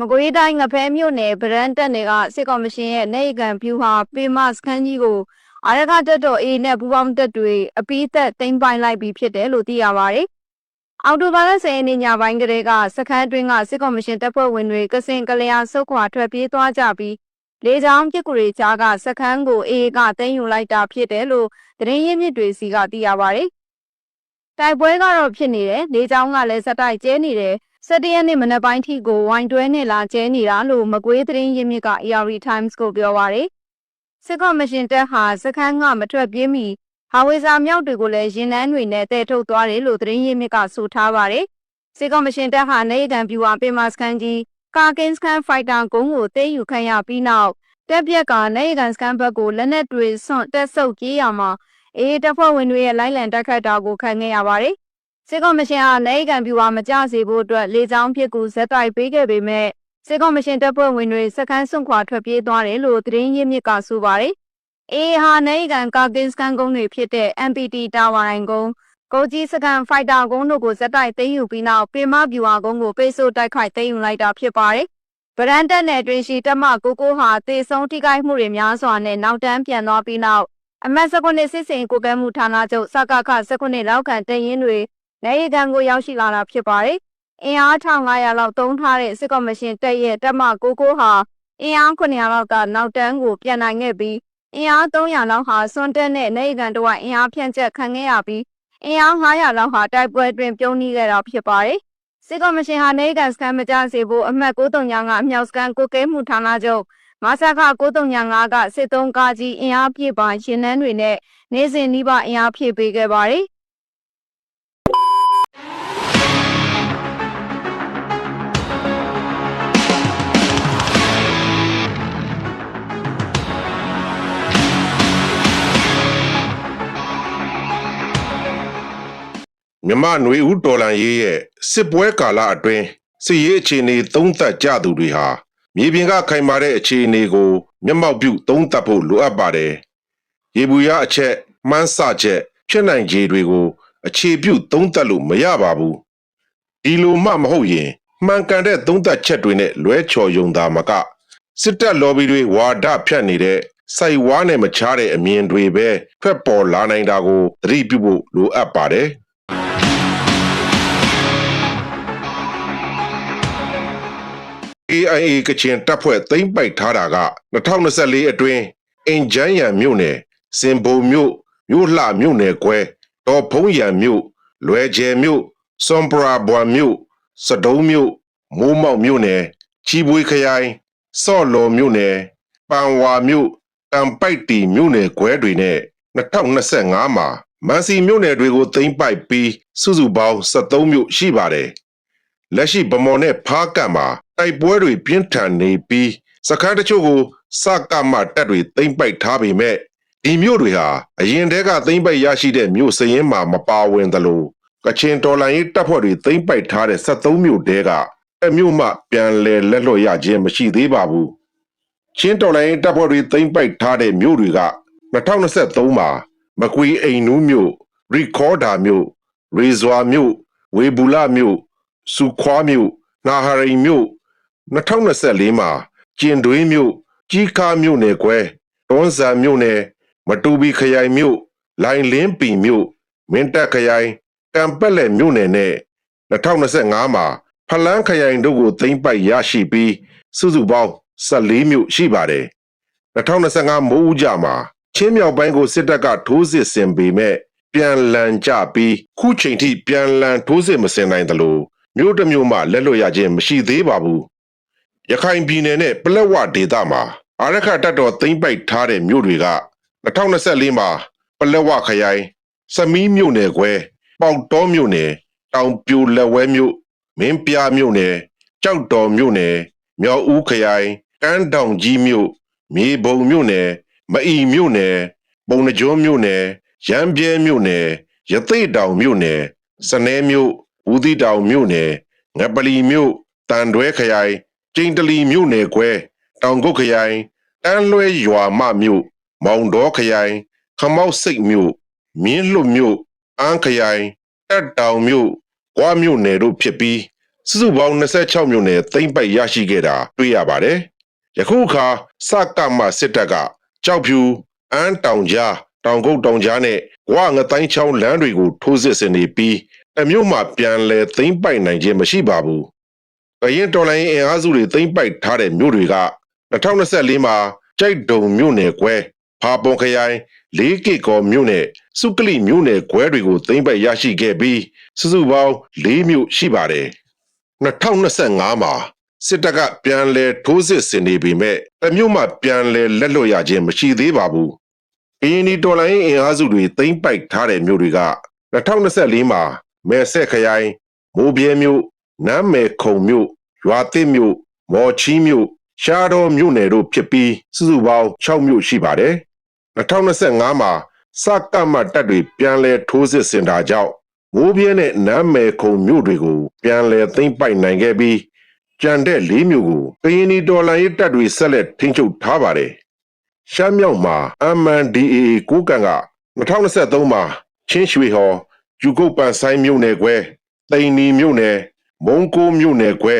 မကွေးတိုင်းငဖဲမြို့နယ်ဗရန်တက်နယ်ကစစ်ကော်မရှင်ရဲ့နေကံဖြူဟာပေမစခန်းကြီးကိုအာရခတက်တော် A နဲ့ပူပေါင်းတက်တွေအပိသက်သိမ်းပိုင်လိုက်ပြီးဖြစ်တယ်လို့သိရပါတယ်။အော်တိုဘာလ10ရက်နေ့ညပိုင်းကလေးကစခန်းအတွင်းကစစ်ကော်မရှင်တပ်ဖွဲ့ဝင်တွေကစင်ကလျာဆုတ်ခွာထွက်ပြေးသွားကြပြီးလေကြောင်းပစ်ကူတွေကြားကစခန်းကို A ကသိမ်းယူလိုက်တာဖြစ်တယ်လို့သတင်းရင်းမြစ်တွေစီကသိရပါတယ်။တိုက်ပွဲကတော့ဖြစ်နေတယ်လေကြောင်းကလည်းစက်တိုက်ကျဲနေတယ် 17ရက်နေ့မနက်ပိုင်းထိကိုဝိုင်းတွဲနေလာကျဲနေတာလို့မကွေးသတင်းရင်းမြစ်က ARD Times ကိုပြောပါရယ်စစ်ကော်မရှင်တပ်ဟာစခန်းကမထွက်ပြေးမီဟာဝေစာမြောက်တွေကိုလည်းရင်နှန်းတွေနဲ့တဲထုတ်သွားတယ်လို့သတင်းရင်းမြစ်ကဆိုထားပါရယ်စစ်ကော်မရှင်တပ်ဟာနေကန်ပြူဟာပင်မစခန်းကြီးကာကင်စကန်ဖိုက်တာဂုံးကိုတေးယူခံရပြီးနောက်တက်ပြက်ကနေကန်စကန်ဘက်ကိုလက်နက်တွေဆွန့်တက်ဆုပ်ပြေးရမှာအေးတပ်ဖွဲ့ဝင်တွေရဲ့လိုက်လံတက်ခတ်တာကိုခံခဲ့ရပါတယ် စစ်ကော်မရှင်ဟာနေကန်ပြူဟာမကြစေဖို့အတွက်လေကြောင်းဖြစ်ကူဇက်တိုက်ပေးခဲ့ပေမဲ့စစ်ကော်မရှင်တပ်ဖွဲ့ဝင်တွေစခန်းစွန့်ခွာထွက်ပြေးသွားတယ်လို့သတင်းရင်းမြစ်ကဆိုပါတယ်။အေဟာနေကန်ကာကင်စကန်ကုန်းတွေဖြစ်တဲ့ MPT တာဝါရိုင်ကုန်းကိုကြီးစကန်ဖိုက်တာကုန်းတို့ကိုဇက်တိုက်သိမ်းယူပြီးနောက်ပေမဗျူဟာကုန်းကိုပိတ်ဆို့တိုက်ခိုက်သိမ်းယူလိုက်တာဖြစ်ပါတယ်။ဗရန်တက်နယ်တွင်ရှိတက်မကိုကိုဟာတေဆုံးထိခိုက်မှုတွေများစွာနဲ့နောက်တန်းပြန်သွားပြီးနောက်အမတ်စကွန်စစ်စင်ကိုကဲမှုဌာနချုပ်စကခစကွန်လောက်ကန်တရင်တွေ နေရီကန်ကိုရောက်ရှိလာတာဖြစ်ပါတယ်။အင်အား1500လောက်တုံးထားတဲ့စစ်ကော်မရှင်တပ်ရဲ့တပ်မ99ဟာအင်အား900လောက်ကနောက်တန်းကိုပြန်နိုင်ခဲ့ပြီးအင်အား300လောက်ဟာစွန်တက်နဲ့နေရီကန်တို့ကအင်အားဖြန့်ချက်ခံခဲ့ရပြီးအင်အား900လောက်ဟာတိုက်ပွဲတွင်ပြုံးနှီးခဲ့တာဖြစ်ပါတယ်။စစ်ကော်မရှင်ဟာနေရီကန်စကန်မကြစေဖို့အမှတ်935အမြောက်စကန်ကိုကဲမှုဌာနချုပ်မဆာခ935ကစစ်သုံးကားကြီးအင်အားပြည့်ပါရင်နှန်းတွေနဲ့နေစဉ်နှီးပါအင်အားဖြည့်ပေးခဲ့ပါတယ်။ မြမနွေဦးတော်လန်ရေးရဲ့စစ်ပွဲကာလအတွင်းစစ်ရေးအခြေအနေသုံးသပ်ကြသူတွေဟာမြေပြင်ကခိုင်မာတဲ့အခြေအနေကိုမျက်မှောက်ပြုသုံးသပ်ဖို့လိုအပ်ပါတယ်။ရေဘူးရအချက်မှန်းဆချက်ဖြစ်နိုင်ခြေတွေကို အခြေပြုသုံးသပ်လို့မရပါဘူး။ဒီလိုမှမဟုတ်ရင်မှန်ကန်တဲ့သုံးသပ်ချက်တွေနဲ့လွဲချော်ယုံတာမကစစ်တပ်လော်ဘီတွေဝါဒဖြန့်နေတဲ့စိုက်ဝါးနဲ့မချတဲ့အမြင်တွေပဲထွက်ပေါ်လာနိုင်တာကိုသတိပြုဖို့လိုအပ်ပါတယ်။ AIA ကချင်တပ်ဖွဲ့သိမ်းပိုက်ထားတာက2024အတွင်းအင်ဂျန်ရံမြို့နယ်စင်ဘုံမြို့မြို့လှမြို့နယ်ကွဲတော်ဖုံးရံမြို့လွယ်ကျဲမြို့စွန်ပရာဘွမ်မြို့စတုံးမြို့မိုးမောက်မြို့နယ်ချီပွေခရိုင်စော့လော်မြို့နယ်ပန်ဝါမြို့တံပိုက်တီမြို့နယ်ကွဲတွေနဲ့2025မှာမန်စီမြို့နယ်တွေကိုသိမ်းပိုက်ပြီးစုစုပေါင်း73မြို့ရှိပါတယ်လက်ရှိဗမော်နဲ့ဖားကတ်မှာ တိုက်ပွဲတွေပြင်းထန်နေပြီးစခန်းတချို့ကိုစကမတပ်တွေသိမ်းပိုက်ထားပေမဲ့ဒီမြို့တွေဟာအရင်တည်းကသိမ်းပိုက်ရရှိတဲ့မြို့စရင်မှာမပါဝင်သလိုကချင်တော်လိုင်းရေးတပ်ဖွဲ့တွေသိမ်းပိုက်ထားတဲ့73မြို့တဲကအမြို့မှပြန်လည်လက်လွတ်ရခြင်းမရှိသေးပါဘူးချင်းတော်လိုင်းရေးတပ်ဖွဲ့တွေသိမ်းပိုက်ထားတဲ့မြို့တွေက2023မှာမကွေအိမ်နူးမြို့ရီကော်ဒါမြို့ရေဇွာမြို့ဝေဘူလာမြို့စုခွားမြို့နာဟာရိန်မြို့ 2024မှာကျင်တွင်းမြို့ကြီးကားမြို့နယ်ကွဲတွန်းဇံမြို့နယ်မတူပီခရိုင်မြို့လိုင်လင်းပီမြို့မင်းတပ်ခရိုင်ကံပက်လက်မြို့နယ်နဲ့2025မှာဖလန်းခရိုင်တို့ကိုသိမ်းပိုက်ရရှိပြီးစုစုပေါင်း14မြို့ရှိပါတယ်2025မိုးဦးကြမှာချင်းမြောက်ပိုင်းကိုစစ်တပ်ကထိုးစစ်ဆင်ပေမဲ့ပြန်လန်ကြပြီးခုချိန်ထိပြန်လန်ထိုးစစ်မဆင်နိုင်သလိုမြို့တစ်မြို့မှလက်လွတ်ရခြင်းမရှိသေးပါဘူး ရခိုင်ပြည်နယ်နဲ့ပလက်ဝဒေသမှာအာရခတပ်တော်သိမ်းပိုက်ထားတဲ့မြို့တွေက2024မှာပလက်ဝခရိုင်စမီးမြို့နယ်ခွဲပေါက်တော်မြို့နယ်တောင်ပြိုလက်ဝဲမြို့မင်းပြမြို့နယ်ကြောက်တော်မြို့နယ်မြောက်ဦးခရိုင်ကန်းတောင်ကြီးမြို့မြေပုံမြို့နယ်မအီမြို့နယ်ပုံနှကျွန်းမြို့နယ်ရမ်းပြဲမြို့နယ်ရသိတောင်မြို့နယ်စနဲမြို့ဦးသီတောင်မြို့နယ်ငပလီမြို့တန်တွဲခရိုင် ကျိန်တလီမြို့နယ်ခွဲတောင်ကုတ်ခရိုင်တန်းလွဲရွာမမြို့မောင်တော်ခရိုင် ခမောက်စိတ်မြို့မြင်းလွတ်မြို့အန်းခရိုင်တက်တောင်မြို့ကွာမြို့နယ်တို့ဖြစ်ပြီးစုစုပေါင်း26မြို့နယ်သိမ့်ပိုက်ရရှိခဲ့တာတွေ့ရပါတယ်။ယခုအခါစကမစစ်တပ်ကကြောက်ဖြူအန်းတောင်ကြားတောင်ကုတ်တောင်ကြားနဲ့ဝငတိုင်းချောင်းလမ်းတွေကိုထိုးစစ်ဆင်နေပြီးအမျိုးမှပြန်လဲသိမ့်ပိုက်နိုင်ခြင်းမရှိပါဘူး။ အရင်တော်လိုင်းအင်အားစုတွေသိမ့်ပိုက်ထားတဲ့မြို့တွေက2024မှာကြိုက်ဒုံမြို့နယ်ကွဲဖာပွန်ခရိုင်လေးကီကောမြို့နယ်စုကလိမြို့နယ်ကွဲတွေကိုသိမ့်ပိုက်ရရှိခဲ့ပြီးစုစုပေါင်း၄မြို့ရှိပါတယ်။2025မှာစစ်တပ်ကပြန်လဲထိုးစစ်ဆင်နေပေမဲ့အမျိုးမှပြန်လဲလက်လွတ်ရခြင်းမရှိသေးပါဘူး။အင်းဒီတော်လိုင်းအင်အားစုတွေသိမ့်ပိုက်ထားတဲ့မြို့တွေက2024မှာမဲဆက်ခရိုင်မိုးပြဲမြို့ နမ်းမယ်ခုံမြို့ရွာသစ်မြို့မော်ချီမြို့ရှားတော်မြို့နယ်တို့ဖြစ်ပြီးစုစုပေါင်း6မြို့ရှိပါတယ်။2025မှာစကမတပ်တွေပြန်လဲထိုးစစ်ဆင်တာကြောင့်မိုးပြဲနဲ့နမ်းမယ်ခုံမြို့တွေကိုပြန်လဲသိမ့်ပိုက်နိုင်ခဲ့ပြီးကြံတဲ့၄မြို့ကိုကရင်နီတော်လှန်ရေးတပ်တွေဆက်လက်ထိန်းချုပ်ထားပါတယ်။ရှမ်းမြောက်မှာ MNDAA ကိုကန်က2023မှာချင်းရွှေဟော်ကျူကုတ်ပန်ဆိုင်မြို့နယ်ကွဲတိန်နီမြို့နယ် မုံကိုမြို့နယ်ကွဲ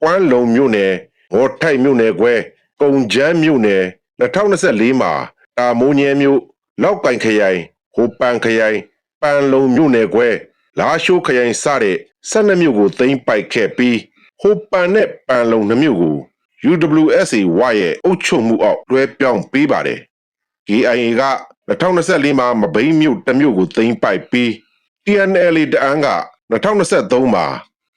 ကွမ်းလုံမြို့နယ်ငေါ်ထိုက်မြို့နယ်ကွဲကုံချမ်းမြို့နယ်2024မှာတာမိုးညဲမြို့လောက်ပိုင်ခရိုင်ဟိုပန်ခရိုင်ပန်လုံမြို့နယ်ကွဲလာရှိုးခရိုင်စတဲ့12မြို့ကိုသိမ်းပိုက်ခဲ့ပြီးဟိုပန်နဲ့ပန်လုံနှမြို့ကို UWSA ဝရဲ့အုပ်ချုပ်မှုအောက်တွဲပြောင်းပေးပါတယ် KIA က2024မှာမဘိမ်းမြို့တစ်မြို့ကိုသိမ်းပိုက်ပြီး TNLA တအန်းက2023မှာ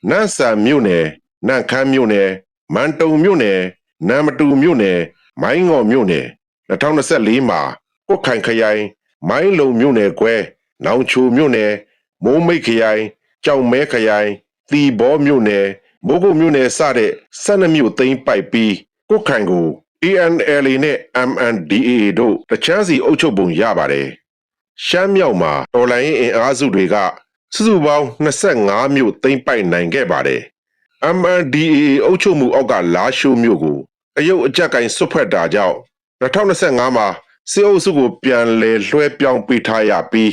နန့်ဆန်မြို့နယ်နန့်ခမ်းမြို့နယ်မန်တုံမြို့နယ်နမ်မတူမြို့နယ်မိုင်းငေါ်မြို့နယ်2024မှာကုတ်ခိုင်ခရိုင်မိုင်းလုံမြို့နယ်ကွဲနောင်ချိုမြို့နယ်မိုးမိတ်ခရိုင်ကြောင်မဲခရိုင်တီဘောမြို့နယ်မိုးကုတ်မြို့နယ်စတဲ့12မြို့သိမ်းပိုက်ပြီးကုတ်ခိုင်ကို TNLA နဲ့ MNDAA တို့တချမ်းစီအုပ်ချုပ်ပုံရပါတယ်။ရှမ်းမြောက်မှာတော်လိုင်းအင်အားစုတွေက စုစုပေါင်း25မြို့သိမ်းပိုက်နိုင်ခဲ့ပါတယ်။ MNDAA အုပ်ချုပ်မှုအောက်ကလာရှိုးမြို့ကိုအယုတ်အကြက်ကင်ဆွတ်ဖက်တာကြောင့်2025မှာစစ်အုပ်စုကိုပြန်လည်လွှဲပြောင်းပေးထားရပြီး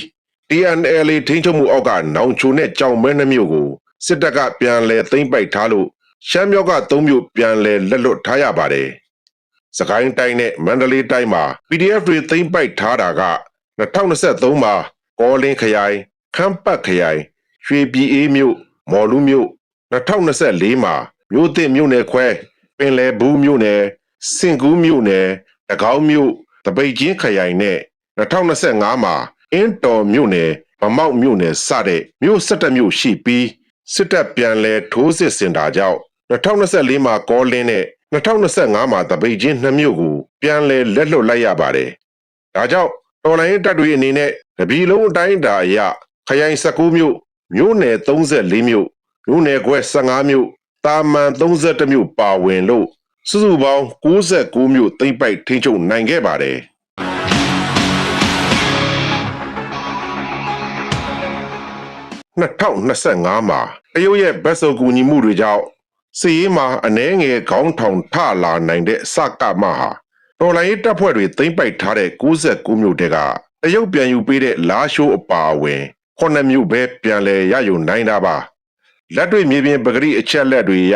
TNLA ထိန်းချုပ်မှုအောက်ကနောင်ချိုနဲ့ကြောင်မဲနှမျိုးကိုစစ်တပ်ကပြန်လည်သိမ်းပိုက်ထားလို့ရှမ်းမြောက်က၃မြို့ပြန်လည်လက်လွတ်ထားရပါတယ်။စကိုင်းတိုင်းနဲ့မန္တလေးတိုင်းမှာ PDF တွေသိမ်းပိုက်ထားတာက2023မှာကောလင်းခရိုင်ခ မ်းပတ်ခရိုင်ရွှေပြည်အေးမြို့မော်လူမြို့2024မှာမြို့သစ်မြို့နယ်ခွဲပင်လယ်ဘူးမြို့နယ်စင်ကူးမြို့နယ်တကောင်းမြို့တပိတ်ချင်းခရိုင်နဲ့2025မှာအင်းတော်မြို့နယ်ဗမောက်မြို့နယ်စတဲ့မြို့17မြို့ရှိပြီးစစ်တပ်ပြန်လဲထိုးစစ်ဆင်တာကြောင့်2024မှာကောလင်းနဲ့2025မှာတပိတ်ချင်းနှစ်မြို့ကိုပြန်လဲလက်လွတ်လိုက်ရပါတယ်။ဒါကြောင့်တော်လိုင်းတပ်တွေအနေနဲ့တပြည်လုံးအတိုင်းအတာအရ ခရိုင်19မြို့မြို့နယ်34မြို့မြို့နယ်ခွဲ15မြို့တာမန်31မြို့ပါဝင်လို့စုစုပေါင်း69မြို့သိမ့်ပိုက်ထိန်းချုပ်နိုင်ခဲ့ပါတယ်2025မှာတရုတ်ရဲ့ဘက်စုံကူညီမှုတွေကြောင့်စီးရေးမှာအနှဲငယ်ခေါင်းထောင်ထလာနိုင်တဲ့စကမဟာတော်လိုင်းရေးတပ်ဖွဲ့တွေသိမ့်ပိုက်ထားတဲ့69မြို့တဲကတရုတ်ပြန်ယူပေးတဲ့လာရှိုးအပါအဝင် ခုနှစ်မြို့ပဲပြန်လဲရယူနိုင်တာပါလက်တွေ့မြေပြင်ပဂရိအချက်လက်တွေရ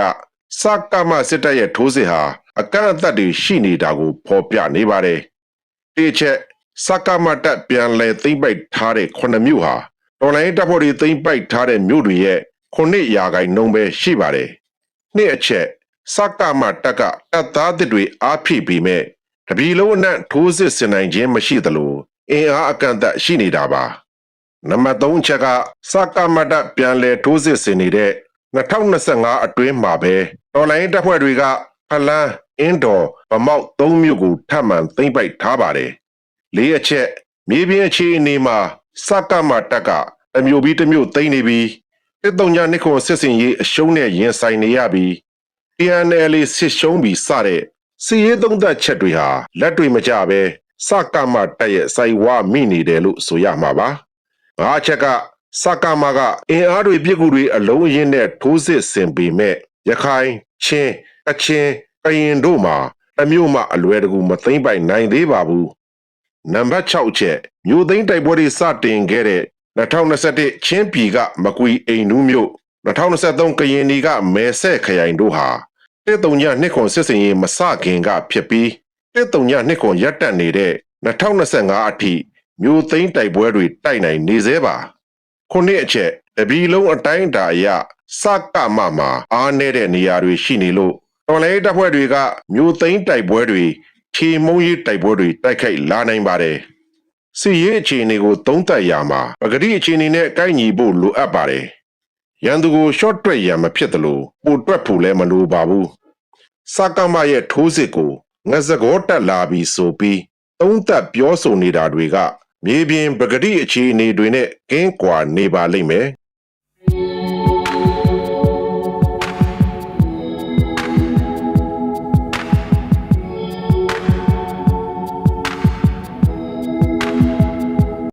စကမစစ်တပ်ရဲ့ထိုးစစ်ဟာအကန့်အသတ်တွေရှိနေတာကိုဖော်ပြနေပါတယ်တိချက်စကမတပ်ပြန်လဲသိမ့်ပိုက်ထားတဲ့ခုနှစ်မြို့ဟာတော်လိုင်းတပ်ဖွဲ့တွေသိမ့်ပိုက်ထားတဲ့မြို့တွေရဲ့ခုနှစ်ရာခိုင်နှုန်းပဲရှိပါတယ်နှစ်အချက်စကမတပ်ကတပ်သားတစ်တွေအားဖြည့်ပြီးမဲ့တပီလုံးအနက်ထိုးစစ်ဆင်နိုင်ခြင်းမရှိသလိုအင်အားအကန့်အသတ်ရှိနေတာပါ နံပါတ်3ချက်ကစကမတပ်ပြန်လဲထိုးစစ်ဆင်နေတဲ့2025အတွင်းမှာပဲတော်လိုင်းတပ်ဖွဲ့တွေကဖလန်းအင်းတော်ဗမောက်၃မြို့ကိုထပ်မံသိမ်းပိုက်ထားပါတယ်လေးအချက်မြေပြင်အခြေအနေမှာစကမတပ်ကအမျိုးပြီးတစ်မျိုးသိမ်းနေပြီးတစ်တုံညာနိခွန်စစ်စင်ရေးအရှုံးနဲ့ရင်ဆိုင်နေရပြီး TNL စစ်ရှုံးပြီးစတဲ့စီရေးသုံးသက်ချက်တွေဟာလက်တွေမကြပဲစကမတက်ရဲ့စိုက်ဝါမိနေတယ်လို့ဆိုရမှာပါ။ ငါးချက်ကစကမကအင်အားတွေပြစ်ကူတွေအလုံးအင်းနဲ့ထိုးစစ်ဆင်ပေမဲ့ရခိုင်ချင်းအချင်းကရင်တို့မှာအမျိုးမှအလွယ်တကူမသိမ့်ပိုင်နိုင်သေးပါဘူး။နံပါတ်6ချက်မြို့သိမ်းတိုက်ပွဲတွေစတင်ခဲ့တဲ့2021ချင်းပြည်ကမကွီအိမ်နူးမြို့2023ကရင်နီကမဲဆဲခရိုင်တို့ဟာတစ်တုံညနှစ်ခွန်စစ်စင်ရေးမစခင်ကဖြစ်ပြီးတစ်တုံညနှစ်ခွန်ရပ်တက်နေတဲ့2025အထိ မြို့သိမ်းတိုက်ပွဲတွေတိုက်နိုင်နေသေးပါခုနှစ်အချက်တပီလုံးအတိုင်းအတာအရစကမမှာအားနေတဲ့နေရာတွေရှိနေလို့တော်လဲတပ်ဖွဲ့တွေကမြို့သိမ်းတိုက်ပွဲတွေခြေမုံရေးတိုက်ပွဲတွေတိုက်ခိုက်လာနိုင်ပါတယ်စီရေးအခြေအနေကိုသုံးသပ်ရမှာပဂတိအခြေအနေနဲ့ကိုက်ညီဖို့လိုအပ်ပါတယ်ရန်သူကို short တွက်ရန်မဖြစ်သလိုပိုတွက်ဖို့လည်းမလိုပါဘူးစကမရဲ့ထိုးစစ်ကိုငဇကောတက်လာပြီးဆိုပြီးသုံးသပ်ပြောဆိုနေတာတွေက မြေပြင်ပဂတိအခြေအနေတွေနဲ့ကင်းကွာနေပါလိမ့်မယ်